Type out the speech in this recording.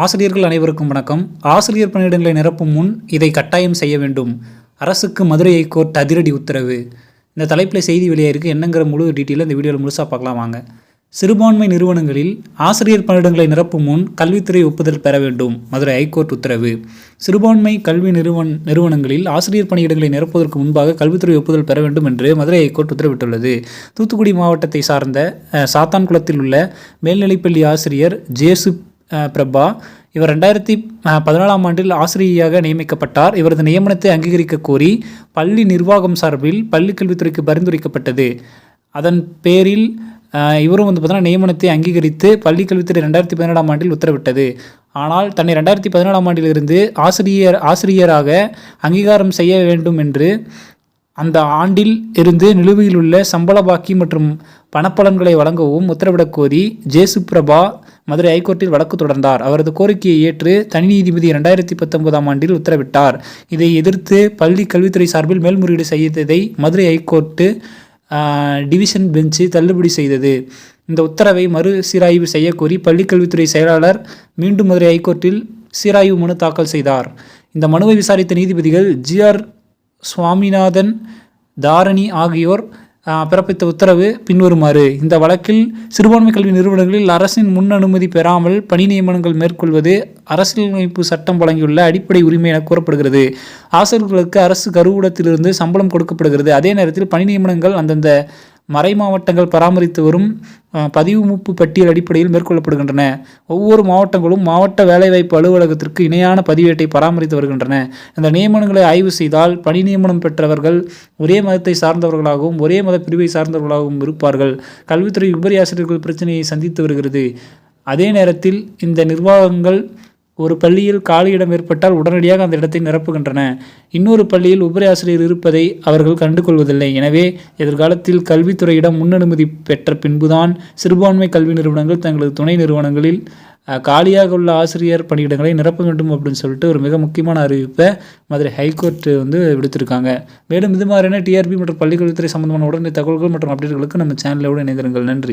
ஆசிரியர்கள் அனைவருக்கும் வணக்கம். ஆசிரியர் பணியிடங்களை நிரப்பும் முன் இதை கட்டாயம் செய்ய வேண்டும். அரசுக்கு மதுரை ஹைகோர்ட் அதிரடி உத்தரவு. இந்த தலைப்பில் செய்தி வெளியாயிருக்கு என்னங்கிற முழு டீட்டெயில் இந்த வீடியோவில் முழுசாக பார்க்கலாம் வாங்க. சிறுபான்மை நிறுவனங்களில் ஆசிரியர் பணியிடங்களை நிரப்பும் முன் கல்வித்துறை ஒப்புதல் பெற வேண்டும். மதுரை ஹைகோர்ட் உத்தரவு. சிறுபான்மை கல்வி நிறுவன நிறுவனங்களில் ஆசிரியர் பணியிடங்களை நிரப்புவதற்கு முன்பாக கல்வித்துறை ஒப்புதல் பெற வேண்டும் என்று மதுரை ஹைகோர்ட் உத்தரவிட்டுள்ளது. தூத்துக்குடி மாவட்டத்தை சார்ந்த சாத்தான்குளத்தில் உள்ள மேல்நிலைப்பள்ளி ஆசிரியர் ஜேசு பிரபா இவர் ரெண்டாயிரத்தி பதினாலாம் ஆண்டில் ஆசிரியையாக நியமிக்கப்பட்டார். இவரது நியமனத்தை அங்கீகரிக்க கோரி பள்ளி நிர்வாகம் சார்பில் பள்ளிக் கல்வித்துறைக்கு பரிந்துரைக்கப்பட்டது. அதன் பேரில் இவரும் வந்து பார்த்தீங்கன்னா நியமனத்தை அங்கீகரித்து பள்ளி கல்வித்துறை ரெண்டாயிரத்தி பதினேழாம் ஆண்டில் உத்தரவிட்டது. ஆனால் தன்னை ரெண்டாயிரத்தி பதினேழாம் ஆண்டிலிருந்து ஆசிரியர் ஆசிரியராக அங்கீகாரம் செய்ய வேண்டும் என்று அந்த ஆண்டில் இருந்து நிலுவையில் உள்ள சம்பள பாக்கி மற்றும் பணப்பலன்களை வழங்கவும் உத்தரவிடக் கோரி ஜேசு பிரபா மதுரை ஐகோர்ட்டில் வழக்கு தொடர்ந்தார். அவரது கோரிக்கையை ஏற்று தனி நீதிபதி இரண்டாயிரத்தி பத்தொன்பதாம் ஆண்டில் உத்தரவிட்டார். இதை எதிர்த்து பள்ளி கல்வித்துறை சார்பில் மேல்முறையீடு செய்ததை மதுரை ஐகோர்ட்டு டிவிஷன் பெஞ்சு தள்ளுபடி செய்தது. இந்த உத்தரவை மறு சீராய்வு செய்யக்கோரி பள்ளிக்கல்வித்துறை செயலாளர் மீண்டும் மதுரை ஐகோர்ட்டில் சீராய்வு மனு தாக்கல் செய்தார். இந்த மனுவை விசாரித்த நீதிபதிகள் ஜிஆர் சுவாமிநாதன் தாரணி ஆகியோர் பிறப்பித்த உத்தரவு பின்வருமாறு. இந்த வழக்கில் சிறுபான்மை கல்வி நிறுவனங்களில் அரசின் முன் அனுமதி பெறாமல் பணி நியமனங்கள் மேற்கொள்வது அரசியலமைப்பு சட்டம் வழங்கியுள்ள அடிப்படை உரிமை என கூறப்படுகிறது. ஆசிரியர்களுக்கு அரசு கருவூலத்திலிருந்து சம்பளம் கொடுக்கப்படுகிறது. அதே நேரத்தில் பணி நியமனங்கள் அந்தந்த மறை மாவட்டங்கள் பராமரித்து வரும் பதிவு மூப்பு பட்டியல் அடிப்படையில் மேற்கொள்ளப்படுகின்றன. ஒவ்வொரு மாவட்டங்களும் மாவட்ட வேலைவாய்ப்பு அலுவலகத்திற்கு இணையான பதிவேட்டை பராமரித்து வருகின்றன. இந்த நியமனங்களை ஆய்வு செய்தால் பணி நியமனம் பெற்றவர்கள் ஒரே மதத்தை சார்ந்தவர்களாகவும் ஒரே மத பிரிவை சார்ந்தவர்களாகவும் இருப்பார்கள். கல்வித்துறை உபரி ஆசிரியர்கள் பிரச்சனையை சந்தித்து வருகிறது. அதே நேரத்தில் இந்த நிர்வாகங்கள் ஒரு பள்ளியில் காலியிடம் ஏற்பட்டால் உடனடியாக அந்த இடத்தை நிரப்புகின்றன. இன்னொரு பள்ளியில் உபரி ஆசிரியர் இருப்பதை அவர்கள் கண்டுகொள்வதில்லை. எனவே எதிர்காலத்தில் கல்வித்துறையிடம் முன்னனுமதி பெற்ற பின்புதான் சிறுபான்மை கல்வி நிறுவனங்கள் தங்களது துணை நிறுவனங்களில் காலியாக உள்ள ஆசிரியர் பணியிடங்களை நிரப்ப வேண்டும் அப்படின்னு சொல்லிட்டு ஒரு மிக முக்கியமான அறிவிப்பை மதுரை ஹைகோர்ட் வந்து விடுத்திருக்காங்க. மேலும் இது மாதிரியான டிஆர்பி மற்றும் பள்ளிக்கல்வித்துறை சம்பந்தமான உடனடி தகவல்கள் மற்றும் அப்டேட்களுக்கு நம்ம சேனலோடு இணைந்திருங்கள். நன்றி.